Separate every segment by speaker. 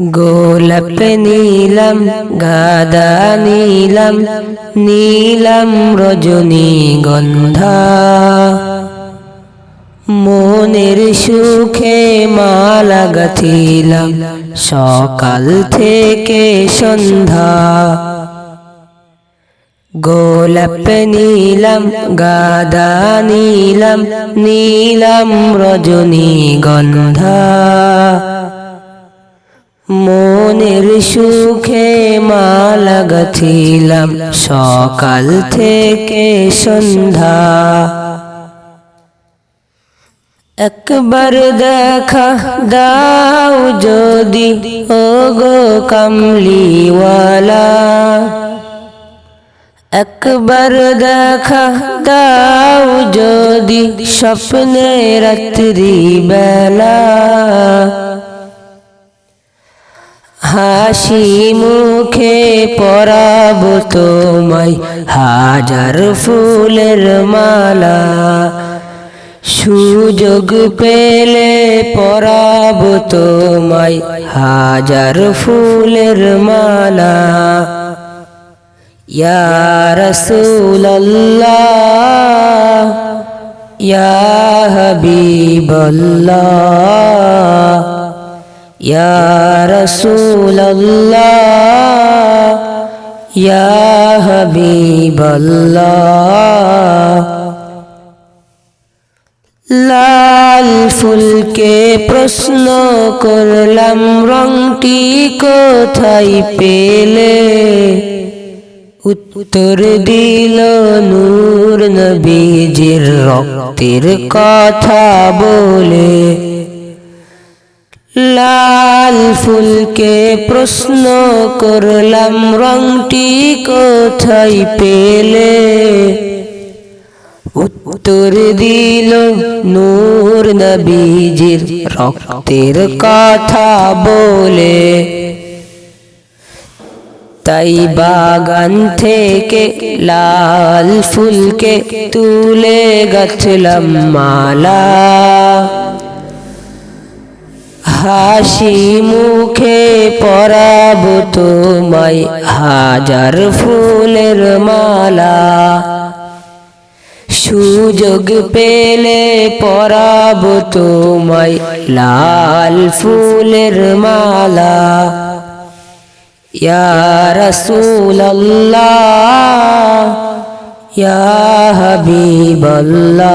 Speaker 1: গোলাপ নীলম, গাদা নীলম নীলম রজনী গন্ধা। মনের সুখে মালা গাথিলাম, সকাল থেকে সন্ধ্যা। গোলাপ নীলম, গাদা নীলম নীলম রজনী গন্ধা। মনের সুখে মালা গাথিলাম সকাল থেকে সন্ধ্যা। একবার দেখা দাও যদি ও গো কামলিওয়ালা। একবার দেখা দাও যদি, স্বপ্নে রাত্রি বেলা হাসি মুখে পরাব তোমায়, হাজার ফুলের মালা। সুযোগ পেলে পরাব তোমায়, হাজার ফুলের মালা। ইয়া রসুল্লাহ ইয়া হাবিবাল্লাহ রসুল্লাহ ইয়া লাল ফুলকে প্রশ্ন করলাম, রংটি কোথায় পেলে? উত্তর দিল নূর নবীজির রক্তের কথা বলে। লাল ফুলকে প্রশ্ন করলাম, রংটি কোথায় পেলে? উত্তর দিল, নূর নবীজির রক্তের কথা বলে। তাই বাগান থেকে লাল ফুলকে তুলে গছলাম মালা। হাসি মুখে পরাব তোমায় হাজার ফুলের মালা। সুযোগ পেলে পরাব তোমায় লাল ফুলের মালা। ইয়া রসুল্লাহ ইয়া হাবিবাল্লাহ।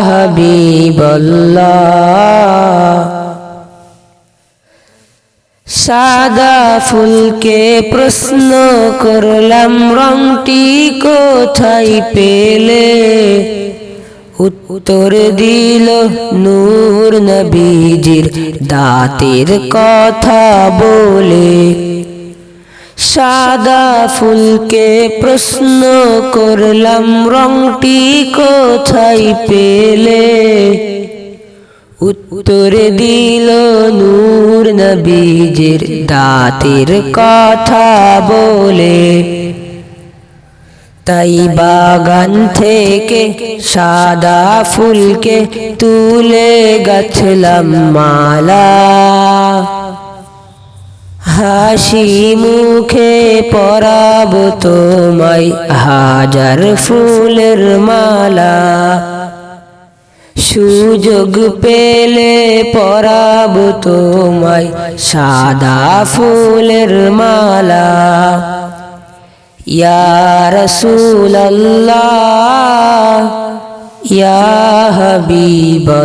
Speaker 1: হাবিবাল্লাহ। সাদা ফুলকে প্রশ্ন করলাম, রংটি কোথায় পেলে? উত্তর দিল, নূর নবীজির দাঁতের কথা বলে। সাদা ফুলকে প্রশ্ন করলাম, রংটি কোথায় পেলে? উত্তর দিল নূর নবীজের, দাঁতের কথা বলে। তাই বাগান থেকে সাদা ফুলকে তুলে গছলাম মালা। হাসি মুখে পরাব তোমায়, হাজার ফুলের মালা। সুযোগ পেলে পরাব তোমায়, সাদা ফুলের মালা। রসুল্লাহ ইয়া হাবিবাল্লাহ।